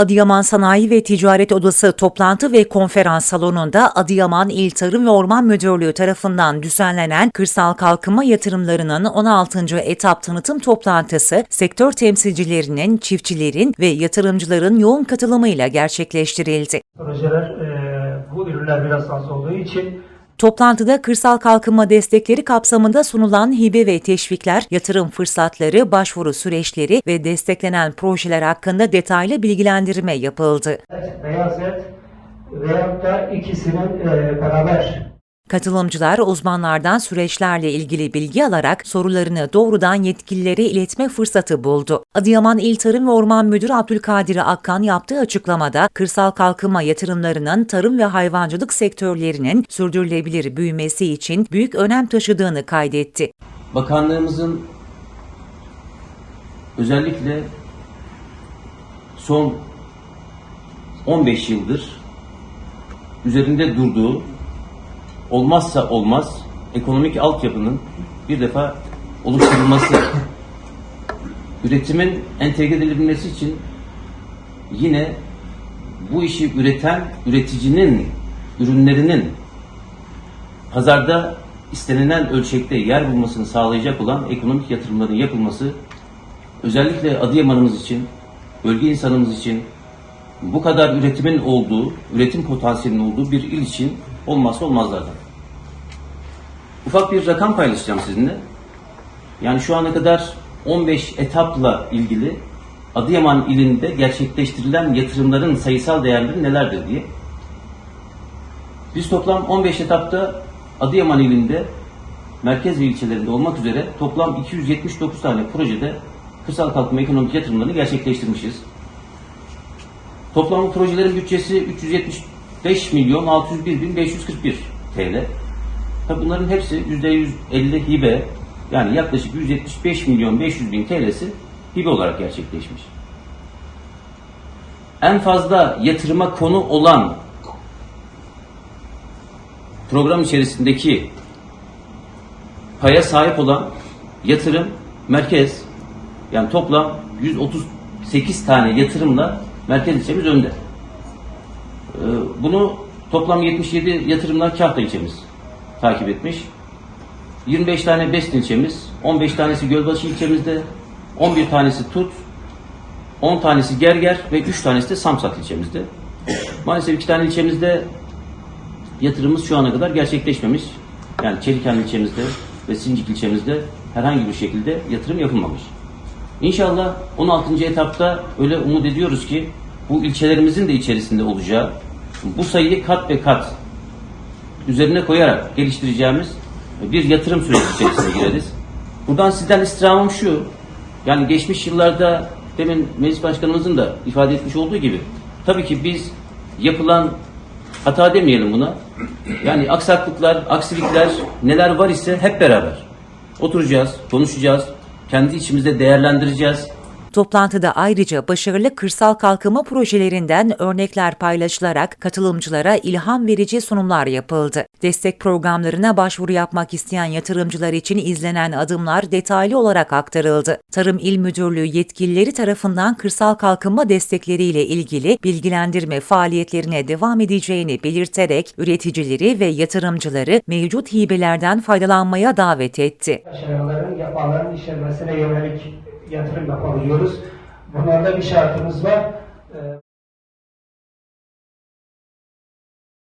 Adıyaman Sanayi ve Ticaret Odası toplantı ve konferans salonunda Adıyaman İl Tarım ve Orman Müdürlüğü tarafından düzenlenen kırsal kalkınma yatırımlarının 16. etap tanıtım toplantısı sektör temsilcilerinin, çiftçilerin ve yatırımcıların yoğun katılımıyla gerçekleştirildi. projeler e, bu ürünler biraz az olduğu için Toplantıda kırsal kalkınma destekleri kapsamında sunulan hibe ve teşvikler, yatırım fırsatları, başvuru süreçleri ve desteklenen projeler hakkında detaylı bilgilendirme yapıldı. beyaz et veyahut da ikisinin e, beraber Katılımcılar uzmanlardan süreçlerle ilgili bilgi alarak sorularını doğrudan yetkililere iletme fırsatı buldu. Adıyaman İl Tarım ve Orman Müdürü Abdülkadir Akkan yaptığı açıklamada kırsal kalkınma yatırımlarının tarım ve hayvancılık sektörlerinin sürdürülebilir büyümesi için büyük önem taşıdığını kaydetti. Bakanlığımızın özellikle son 15 yıldır üzerinde durduğu olmazsa olmaz ekonomik altyapının bir defa oluşturulması, üretimin entegre edilebilmesi için yine bu işi üreten üreticinin ürünlerinin pazarda istenilen ölçekte yer bulmasını sağlayacak olan ekonomik yatırımların yapılması özellikle Adıyaman'ımız için, bölge insanımız için bu kadar üretimin olduğu, üretim potansiyelinin olduğu bir il için olmazsa olmazlardan. Ufak bir rakam paylaşacağım sizinle. Yani şu ana kadar 15 etapla ilgili Adıyaman ilinde gerçekleştirilen yatırımların sayısal değerleri nelerdir diye. Biz toplam 15 etapta Adıyaman ilinde merkez ve ilçelerinde olmak üzere toplam 279 tane projede kırsal kalkınma ekonomik yatırımlarını gerçekleştirmişiz. Toplam projelerin bütçesi 375 milyon 601 bin 541 TL. Tabi bunların hepsi %150 hibe yani yaklaşık 175 milyon 500 bin TL'si hibe olarak gerçekleşmiş. En fazla yatırıma konu olan program içerisindeki paya sahip olan yatırım merkez yani toplam 138 tane yatırımla merkez ilçemiz önde. Ee, Bunu toplam 77 yatırımla Kahta ilçemiz takip etmiş. 25 tane Best ilçemiz, 15 tanesi Gölbaşı ilçemizde, 11 tanesi Tut, 10 tanesi Gerger ve 3 tanesi de Samsak ilçemizde. Maalesef iki tane ilçemizde yatırımımız şu ana kadar gerçekleşmemiş. Yani Çelikan ilçemizde ve Sincik ilçemizde herhangi bir şekilde yatırım yapılmamış. İnşallah 16. etapta öyle umut ediyoruz ki bu ilçelerimizin de içerisinde olacağı bu sayıyı kat ve kat üzerine koyarak geliştireceğimiz bir yatırım süreci içerisine gireriz. Buradan sizden istirhamım şu, yani geçmiş yıllarda demin meclis başkanımızın da ifade etmiş olduğu gibi tabii ki biz yapılan hata demeyelim buna. Yani aksaklıklar, aksilikler neler var ise hep beraber oturacağız, konuşacağız, kendi içimizde değerlendireceğiz. Toplantıda ayrıca başarılı kırsal kalkınma projelerinden örnekler paylaşılarak katılımcılara ilham verici sunumlar yapıldı. Destek programlarına başvuru yapmak isteyen yatırımcılar için izlenen adımlar detaylı olarak aktarıldı. Tarım İl Müdürlüğü yetkilileri tarafından kırsal kalkınma destekleriyle ilgili bilgilendirme faaliyetlerine devam edeceğini belirterek üreticileri ve yatırımcıları mevcut hibelerden faydalanmaya davet etti. aşamaların yapıların işlenmesine yönelik yatırım yapabiliyoruz. Bunlarda bir şartımız var. E,